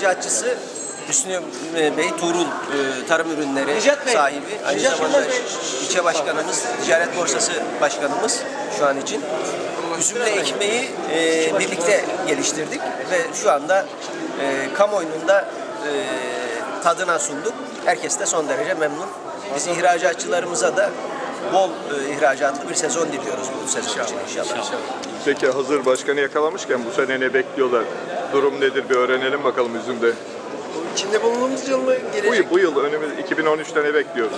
İhracatçısı Hüsnü e, Bey Tuğrul e, Tarım Ürünleri Necat Bey. sahibi. Aynı Necat zamanda Bey. ilçe başkanımız, ticaret borsası başkanımız şu an için. Üzümle ekmeği e, birlikte geliştirdik ve şu anda e, kamuoyunun da e, tadına sunduk. Herkes de son derece memnun. Biz ihracatçılarımıza da bol e, ihracatlı bir sezon diliyoruz bu sezon için inşallah. Peki hazır başkanı yakalamışken bu sene ne bekliyorlar? Durum nedir bir öğrenelim bakalım üzümde. İçinde bulunduğumuz yıl mı Bu, gelecek? bu yıl önümüz 2013'te ne bekliyoruz?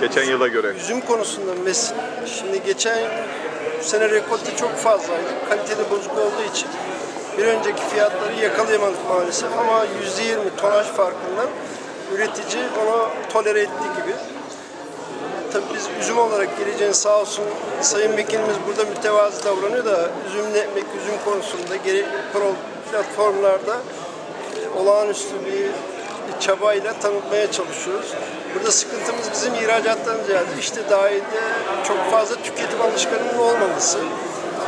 Geçen yıla göre. Üzüm konusunda mes şimdi geçen sene rekolte çok fazlaydı. Kaliteli bozuk olduğu için bir önceki fiyatları yakalayamadık maalesef ama %20 tonaj farkından üretici onu tolere ettiği gibi. Tabii biz üzüm olarak geleceğin sağ olsun Sayın Vekilimiz burada mütevazi davranıyor da üzümle ekmek, üzüm konusunda gerekli pro platformlarda e, olağanüstü bir çabayla tanıtmaya çalışıyoruz. Burada sıkıntımız bizim ihracattan ziyade işte dahilde çok fazla tüketim alışkanlığının olmaması.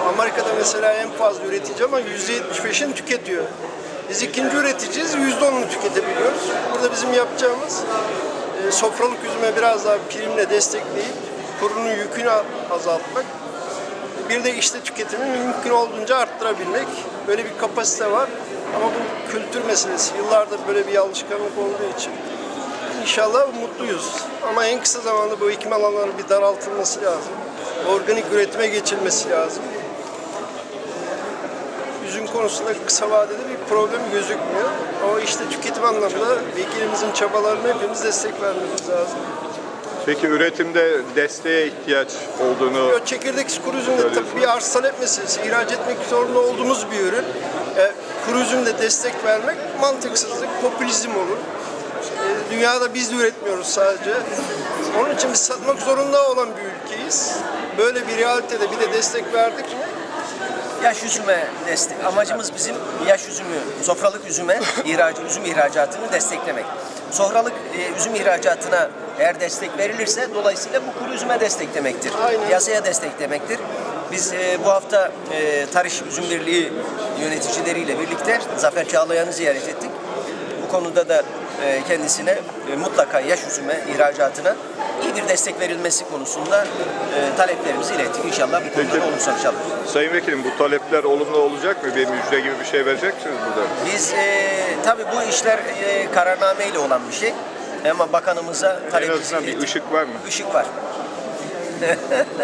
Amerika'da mesela en fazla üretici ama %75'ini tüketiyor. Biz ikinci üreticiyiz, %10'unu tüketebiliyoruz. Burada bizim yapacağımız e, sofralık üzüme biraz daha primle destekleyip kurunun yükünü azaltmak. Bir de işte tüketimi mümkün olduğunca arttırabilmek. Böyle bir kapasite var. Ama bu kültür meselesi. Yıllardır böyle bir alışkanlık olduğu için inşallah mutluyuz. Ama en kısa zamanda bu ekim alanları bir daraltılması lazım. Organik üretime geçilmesi lazım. Üzüm konusunda kısa vadede bir problem gözükmüyor. Ama işte tüketim anlamında vekilimizin çabalarına hepimiz destek vermemiz lazım. Peki üretimde desteğe ihtiyaç olduğunu Yo, çekirdek kuru üzümde tabii bir arz talep meselesi. İhraç etmek zorunda olduğumuz bir ürün. E, kuru üzümde destek vermek mantıksızlık, popülizm olur. E, dünyada biz de üretmiyoruz sadece. Onun için biz satmak zorunda olan bir ülkeyiz. Böyle bir realitede bir de destek verdik mi Yaş üzüme destek. Amacımız bizim yaş üzümü, sofralık üzüme, ihraç, üzüm ihracatını desteklemek. Sofralık e, üzüm ihracatına eğer destek verilirse dolayısıyla bu kuru üzüme destek demektir. Aynen. Yasaya destek demektir. Biz e, bu hafta e, Tarış Üzüm Birliği yöneticileriyle birlikte Zafer Çağlayan'ı ziyaret ettik. Bu konuda da e, kendisine e, mutlaka yaş üzüme ihracatına iyi bir destek verilmesi konusunda e, taleplerimizi ilettik. İnşallah bu konuda olumlu sonuç alırız. Sayın Vekilim bu talepler olumlu olacak mı? Bir müjde gibi bir şey verecek misiniz burada? Biz e, tabii bu işler e, kararnameyle olan bir şey. Ama bakanımıza En talebimizi azından bir ilettik. ışık var mı? Işık var.